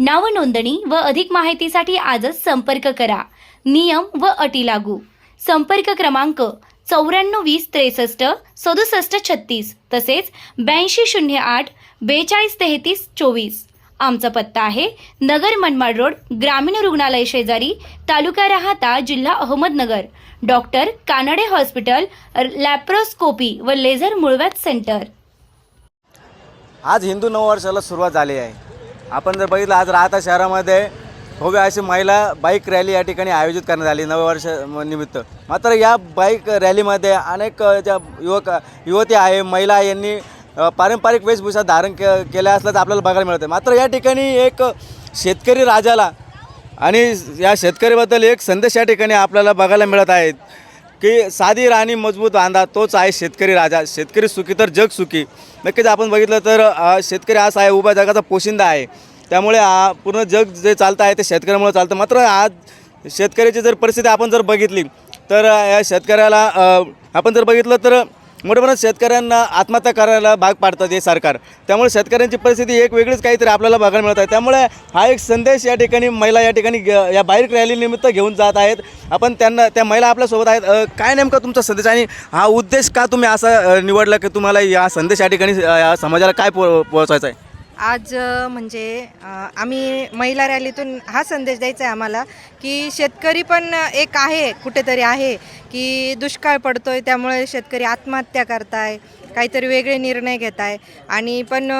नावनोंदणी व अधिक माहितीसाठी आजच संपर्क करा. नियम व अटी लागू. संपर्क क्रमांक चौऱ्याण्णव वीस त्रेसष्ट सदुसष्ट छत्तीस तसेच ब्याऐंशी शून्य आठ बेचाळीस तेहतीस चोवीस. आमचा पत्ता आहे नगर मनमाड रोड ग्रामीण रुग्णालय शेजारी तालुका राहता जिल्हा Ahmednagar. Doctor Kanade hospital laparoscopy व लेझर मुळव्यात सेंटर. आज हिंदू नववर्षाला सुरुवात झाली आहे. आपण जर बघितलं आज राहता शहरामध्ये भव्य अशी महिला बाईक रॅली या ठिकाणी आयोजित करण्यात आली नववर्ष निमित्त. मात्र या बाईक रॅलीमध्ये अनेक ज्या युवक युवती आहे महिला यांनी पारंपरिक वेशभूषा धारण के केल्या असल्याचं आपल्याला बघायला मिळतं. मात्र या ठिकाणी एक शेतकरी राजाला आणि या शेतकरीबद्दल एक संदेश या ठिकाणी आपल्याला बघायला मिळत आहेत. की साधी राणी मजबूत बांधा तोच आहे शेतकरी राजा. शेतकरी सुखी तर जग सुखी. नक्कीच आपण बघितलं तर शेतकरी असा आहे उभ्या जगाचा पोशिंदा आहे. त्यामुळे पूर्ण जग जे चालतं आहे ते शेतकऱ्यामुळे चालतं. मात्र आज शेतकऱ्याची जर परिस्थिती आपण जर बघितली तर या शेतकऱ्याला आपण जर बघितलं तर मोठ्या प्रमाणात शेतकऱ्यांना आत्महत्या करायला भाग पाडतात हे सरकार. त्यामुळे शेतकऱ्यांची परिस्थिती एक वेगळीच काहीतरी आपल्याला बघायला मिळत आहे. त्यामुळे हा एक संदेश या ठिकाणी महिला या ठिकाणी या बाईक रॅलीनिमित्त घेऊन जात आहेत. आपण त्यांना त्या महिला आपल्यासोबत आहेत. काय नेमका तुमचा संदेश आणि हा उद्देश का तुम्ही असा निवडला की तुम्हाला या संदेश या ठिकाणी या समाजाला काय पो पोहोचायचा आहे? आज म्हणजे आम्ही महिला रॅलीतून हा संदेश द्यायचा आहे आम्हाला की शेतकरी पण एक आहे कुठेतरी आहे की दुष्काळ पडतो आहे त्यामुळे शेतकरी आत्महत्या करताय काहीतरी वेगळे निर्णय घेत आहे आणि पण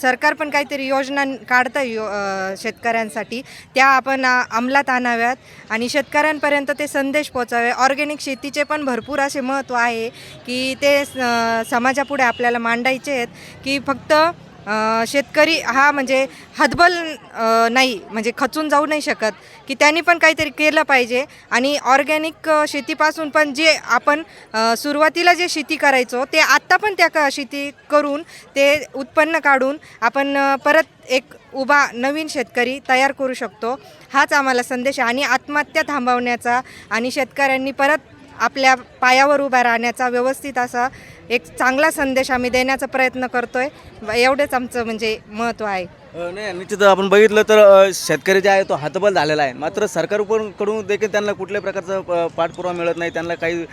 सरकार पण काहीतरी योजना काढतं यो शेतकऱ्यांसाठी. त्या आपण अंमलात आणाव्यात आणि शेतकऱ्यांपर्यंत ते संदेश पोचावे. ऑर्गॅनिक शेतीचे पण भरपूर असे महत्त्व आहे की ते समाजापुढे आपल्याला मांडायचे आहेत की फक्त शेतकरी हा म्हणजे हतबल नाही म्हणजे खचून जाऊ नाही शकत की त्यांनी पण काहीतरी केलं पाहिजे. आणि ऑर्गॅनिक शेतीपासून पण जे आपण सुरुवातीला जे शेती करायचो ते आत्ता पण त्या क शेती करून ते उत्पन्न काढून आपण परत एक उभा नवीन शेतकरी तयार करू शकतो. हाच आम्हाला संदेश आहे. आणि आत्महत्या थांबवण्याचा आणि शेतकऱ्यांनी परत आपल्या पायावर उभा राहण्याचा व्यवस्थित असा एक चांगला संदेश आम्ही देण्याचा प्रयत्न करतोय. एवढेच आमचं म्हणजे महत्त्व आहे. नाही निश्चित आपण बघितलं तर शेतकरी जे आहे तो हातबल झालेला आहे. मात्र सरकारकडून कडून देखील त्यांना कुठल्याही प्रकारचा पाठपुरावा मिळत नाही. त्यांना काही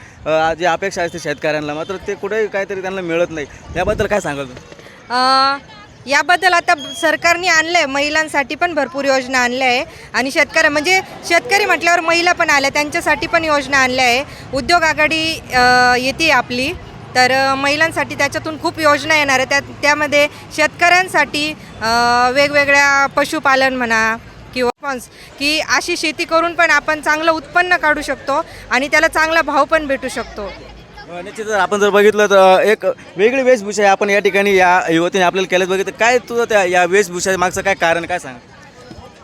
जी अपेक्षा असते शेतकऱ्यांना मात्र ते कुठेही काहीतरी त्यांना मिळत नाही. याबद्दल काय सांगाल तुम्ही? याबद्दल आता सरकारने आणलं आहे महिलांसाठी पण भरपूर योजना आणल्या आहे. आणि शेतकरी म्हणजे शेतकरी म्हटल्यावर महिला पण आल्या त्यांच्यासाठी पण योजना आणल्या आहे. उद्योग आघाडी येते आपली. तर महिलांसाठी त्याच्यातून खूप योजना येणार आहे. त्या त्यामध्ये शेतकऱ्यांसाठी वेगवेगळ्या पशुपालन म्हणा किंवा की अशी शेती करून पण आपण चांगलं उत्पन्न काढू शकतो आणि त्याला चांगला भाव पण भेटू शकतो. जर आपण जर बघितलं तर एक वेगळी वेशभूषा आहे आपण या ठिकाणी या युवतीने आपल्याला केल्यात बघितलं. काय तुझं त्या या वेशभूषा मागचं काय कारण काय सांग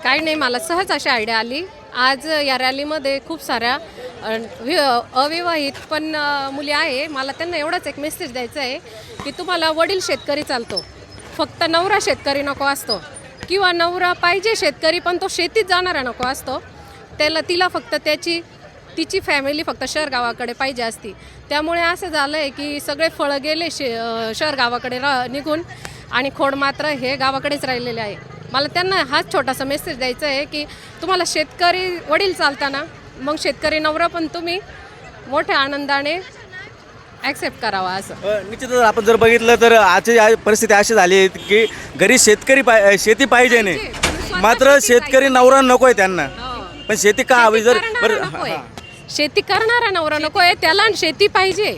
काही नाही मला सहज अशी आयडिया आली. आज या रॅलीमध्ये खूप साऱ्या वि- अविवाहित पण मुली आहे. मला त्यांना एवढाच एक मेसेज द्यायचा आहे की तुम्हाला वडील शेतकरी चालतो. फक्त नवरा शेतकरी नको असतो. किंवा नवरा पाहिजे शेतकरी पण तो शेतीत जाणारा नको असतो. त्याला तिला फक्त त्याची तिची फॅमिली फक्त शहर गावाकडे पाहिजे असती. त्यामुळे असं झालं आहे की सगळे फळं गेले शे शहर गावाकडे रा निघून. आणि खोड मात्र हे गावाकडेच राहिलेले आहे. मला त्यांना हाच छोटासा मेसेज द्यायचा आहे की तुम्हाला शेतकरी वडील चालताना मग शेतकरी नवरा पण तुम्ही मोठ्या आनंदाने ॲक्सेप्ट करावा असं. अ, निश्चितच आपण जर बघितलं तर आजची आ- परिस्थिती अशी झाली आहे की घरी शेतकरी पाय शेती पाहिजे नाही. मात्र शेतकरी नवरा नको आहे त्यांना पण शेती का हवी? जर शेती बरं करणारा नकोय. हां. शेती करणारा नवरा नकोय त्याला शेती पाहिजे.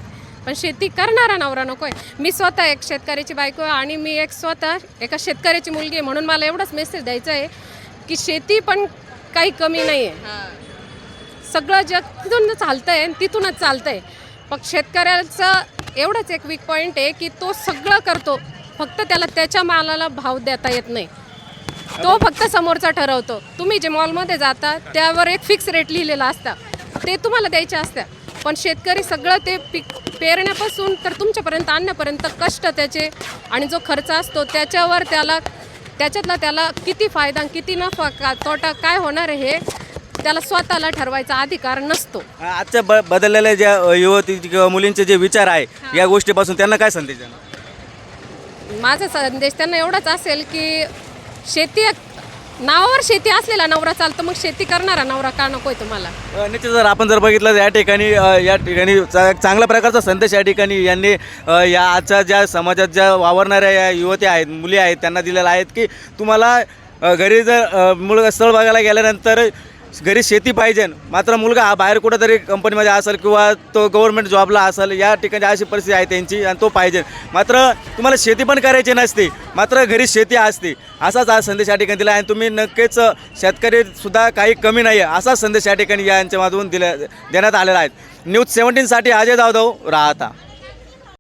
पण शेती करणारा नवरा नकोय. मी स्वतः एक शेतकऱ्याची बायको आहे आणि मी एक स्वतः एका शेतकऱ्याची मुलगी आहे म्हणून मला एवढाच मेसेज द्यायचा आहे की शेती पण काही कमी नाही आहे सगळं जग तिथून चालतं आणि तिथूनच चालतं आहे पण शेतकऱ्याचं एवढंच एक वीक पॉईंट आहे की तो सगळं करतो. फक्त त्याला त्याच्या मालाला भाव देता येत नाही. तो फक्त समोरचा ठरवतो. तुम्ही जे मॉलमध्ये जाता त्यावर एक फिक्स रेट लिहिलेला असता. ते तुम्हाला द्यायच्या असत्या पण शेतकरी सगळं ते पीक पेरण्यापासून तर तुमच्यापर्यंत आणण्यापर्यंत कष्ट त्याचे आणि जो खर्च असतो त्याच्यावर त्याला त्याच्यातला त्याला किती फायदा किती नफा का तोटा काय होणार आहे हे त्याला स्वतःला ठरवायचा अधिकार नसतो. आजच्या ब बदललेल्या ज्या युवती किंवा मुलींचे जे विचार आहे या गोष्टीपासून त्यांना काय संदेश देणार? माझा संदेश त्यांना एवढाच असेल की शेती नावावर शेती असलेला नवरा चालतो मग शेती करणारा नवरा का नकोय तुम्हाला? अ, निश्चित जर आपण जर बघितलं तर या ठिकाणी अ, या ठिकाणी चा- चांगल्या प्रकारचा संदेश या ठिकाणी यांनी अ, या आजच्या ज्या समाजात ज्या वावरणाऱ्या या युवती आहेत मुली आहेत त्यांना दिलेल्या आहेत की तुम्हाला अ, घरी जर अ, मुलगा स्थळ बघायला गेल्यानंतर घरी शेती पाहिजे. मात्र मुलगा हा बाहेर कुठंतरी कंपनीमध्ये असेल किंवा तो गव्हर्नमेंट जॉबला असेल या ठिकाणी अशी परिस्थिती आहे त्यांची आणि तो पाहिजे. मात्र तुम्हाला शेती पण करायची नसते. मात्र घरी शेती असते. असाच हा संदेश या ठिकाणी दिला आणि तुम्ही नक्कीच शेतकरीसुद्धा काही कमी नाही आहे असाच संदेश या ठिकाणी यांच्या माध्यमातून दिल्या देण्यात आलेला आहे. न्यूज सेवन्टीनसाठी अजय जाधव राहता.